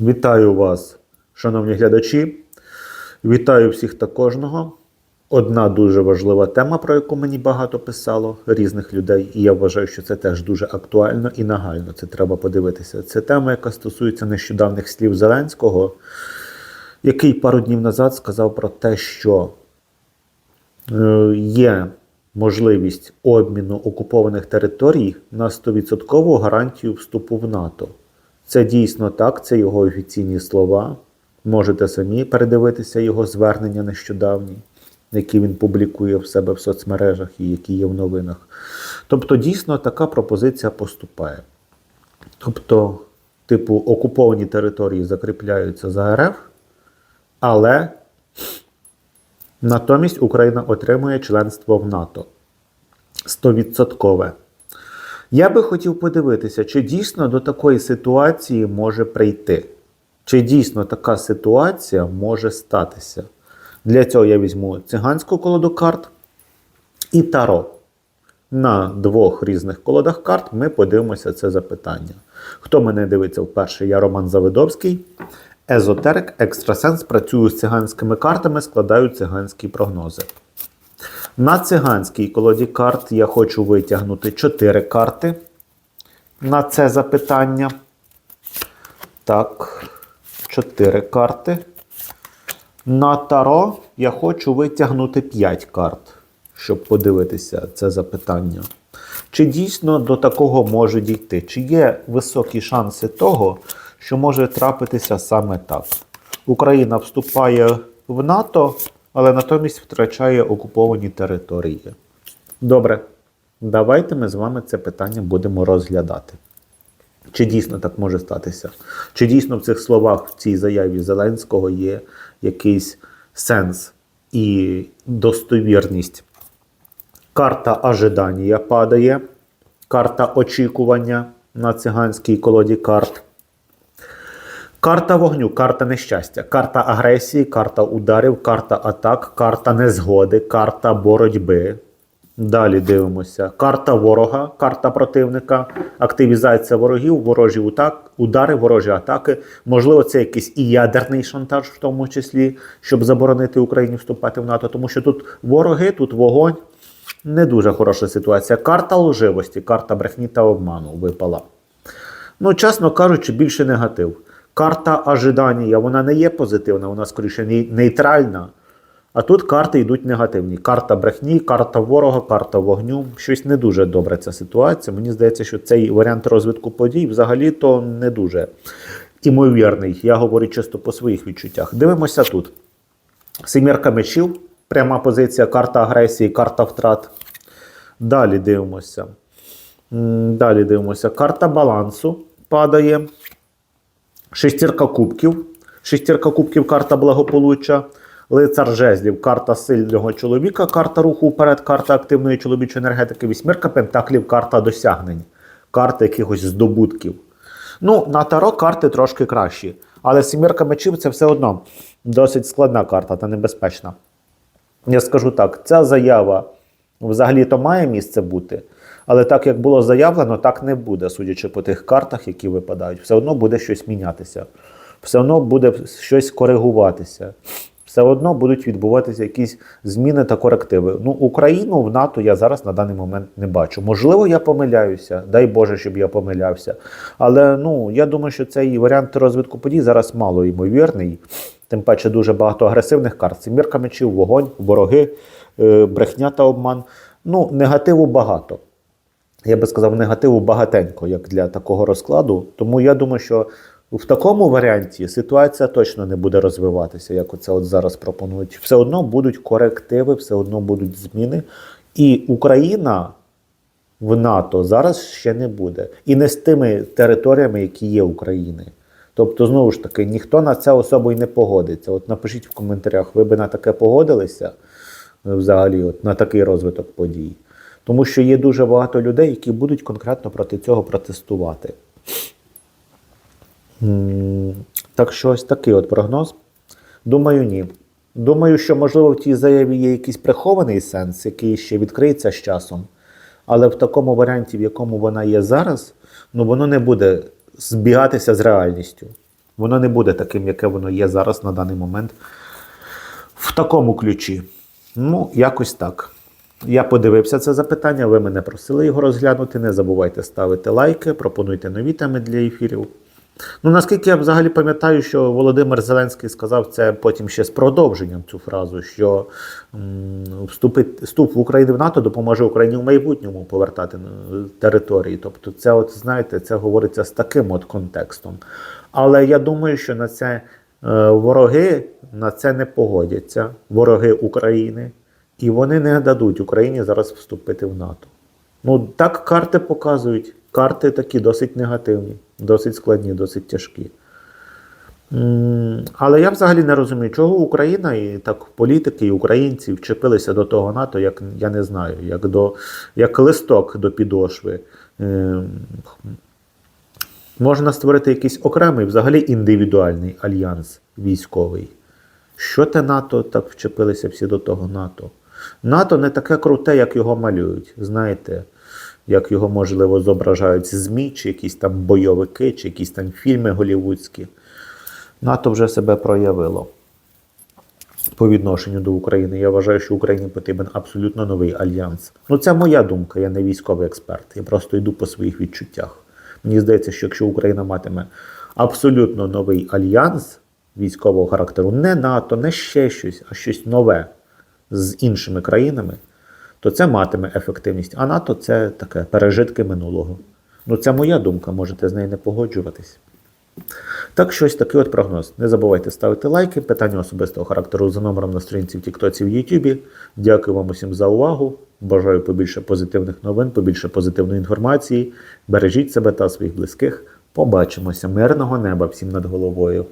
Вітаю вас, шановні глядачі. Вітаю всіх та кожного. Одна дуже важлива тема, про яку мені багато писало різних людей, і я вважаю, що це теж дуже актуально і нагально. Це треба подивитися. Це тема, яка стосується нещодавних слів Зеленського, який пару днів назад сказав про те, що е, є можливість обміну окупованих територій на 100% гарантію вступу в НАТО. Це дійсно так, це його офіційні слова. Можете самі передивитися його звернення нещодавні, які він публікує в себе в соцмережах і які є в новинах. Тобто, дійсно така пропозиція поступає. Тобто, типу, окуповані території закріпляються за РФ, але натомість Україна отримує членство в НАТО. 100%. Я би хотів подивитися, чи дійсно до такої ситуації може прийти. Чи дійсно така ситуація може статися? Для цього я візьму циганську колоду карт і таро. На двох різних колодах карт ми подивимося це запитання. Хто мене дивиться вперше, я Роман Завидовський. Езотерик, екстрасенс, працюю з циганськими картами, складаю циганські прогнози. На циганській колоді карт я хочу витягнути 4 карти на це запитання. Так, 4 карти. На таро я хочу витягнути 5 карт, щоб подивитися це запитання. Чи дійсно до такого може дійти? Чи є високі шанси того, що може трапитися саме так? Україна вступає в НАТО, але натомість втрачає окуповані території. Добре, давайте ми з вами це питання будемо розглядати. Чи дійсно так може статися? Чи дійсно в цих словах, в цій заяві Зеленського є якийсь сенс і достовірність? Карта ожидання падає, карта очікування на циганській колоді карт. Карта вогню, карта нещастя, карта агресії, карта ударів, карта атак, карта незгоди, карта боротьби. Далі дивимося. Карта ворога, карта противника, активізація ворогів, ворожі удари, ворожі атаки. Можливо, це якийсь і ядерний шантаж, в тому числі, щоб заборонити Україні вступати в НАТО. Тому що тут вороги, тут вогонь. Не дуже хороша ситуація. Карта лживості, карта брехні та обману випала. Ну, чесно кажучи, більше негатив. Карта ожидання, вона не є позитивна, вона скоріше нейтральна. А тут карти йдуть негативні. Карта брехні, карта ворога, карта вогню. Щось не дуже добре ця ситуація. Мені здається, що цей варіант розвитку подій взагалі-то не дуже імовірний. Я говорю чисто по своїх відчуттях. Дивимося тут. Семірка мечів, пряма позиція, карта агресії, карта втрат. Далі дивимося. Далі дивимося. Карта балансу падає. Шестірка кубків. Шестірка кубків карта благополуччя. Лицар жезлів, карта сильного чоловіка, карта руху вперед, карта активної чоловічої енергетики, вісьмірка пентаклів, карта досягнень, карта якихось здобутків. Ну, на таро карти трошки кращі. Але сімірка мечів це все одно досить складна карта та небезпечна. Я скажу так: ця заява взагалі-то має місце бути, але так як було заявлено, так не буде, судячи по тих картах, які випадають. Все одно буде щось мінятися, все одно буде щось коригуватися. Все одно будуть відбуватися якісь зміни та корективи. Ну, Україну в НАТО я зараз на даний момент не бачу. Можливо, я помиляюся, дай Боже, щоб я помилявся. Але ну, я думаю, що цей варіант розвитку подій зараз мало ймовірний. Тим паче дуже багато агресивних карт. Сімірка мечів, вогонь, вороги, брехня та обман. Ну, негативу багато. Я би сказав, негативу багатенько, як для такого розкладу. Тому я думаю, що в такому варіанті ситуація точно не буде розвиватися, як оце от зараз пропонують. Все одно будуть корективи, все одно будуть зміни. І Україна в НАТО зараз ще не буде. І не з тими територіями, які є України. Тобто, знову ж таки, ніхто на це особо й не погодиться. От напишіть в коментарях, ви би на таке погодилися е, взагалі, от, на такий розвиток подій. Тому що є дуже багато людей, які будуть конкретно проти цього протестувати. Так що ось такий от прогноз. Думаю, ні. Думаю, що, можливо, в тій заяві є якийсь прихований сенс, який ще відкриється з часом. Але в такому варіанті, в якому вона є зараз, ну воно не буде збігатися з реальністю. Воно не буде таким, яке воно є зараз на даний момент в такому ключі. Ну, якось так. Я подивився це запитання, ви мене просили його розглянути. Не забувайте ставити лайки, пропонуйте нові теми для ефірів. Ну, наскільки я взагалі пам'ятаю, що Володимир Зеленський сказав це потім ще з продовженням цю фразу, що вступить, вступ в Україну в НАТО допоможе Україні в майбутньому повертати території. Тобто, це, от, знаєте, це говориться з таким от контекстом. Але я думаю, що на це вороги на це не погодяться, вороги України, і вони не дадуть Україні зараз вступити в НАТО. Ну, так карти показують. Карти такі досить негативні, досить складні, досить тяжкі. Але я взагалі не розумію, чого Україна і так політики, і українці вчепилися до того НАТО, як я не знаю, як до як листок до підошви. Можна створити якийсь окремий, взагалі індивідуальний альянс військовий. Що те НАТО так вчепилися всі до того НАТО? НАТО не таке круте, як його малюють. Знаєте, як його, можливо, зображають ЗМІ, чи якісь там бойовики, чи якісь там фільми голівудські. НАТО вже себе проявило по відношенню до України. Я вважаю, що Україні потрібен абсолютно новий альянс. Ну, це моя думка, я не військовий експерт. Я просто йду по своїх відчуттях. Мені здається, що якщо Україна матиме абсолютно новий альянс військового характеру, не НАТО, не ще щось, а щось нове з іншими країнами, то це матиме ефективність. А НАТО це таке пережитки минулого. Ну, це моя думка, можете з нею не погоджуватись. Так, щось такий от прогноз. Не забувайте ставити лайки, питання особистого характеру за номером на сторінці в Тіктоці в Ютубі. Дякую вам усім за увагу. Бажаю побільше позитивних новин, побільше позитивної інформації. Бережіть себе та своїх близьких. Побачимося. Мирного неба всім над головою.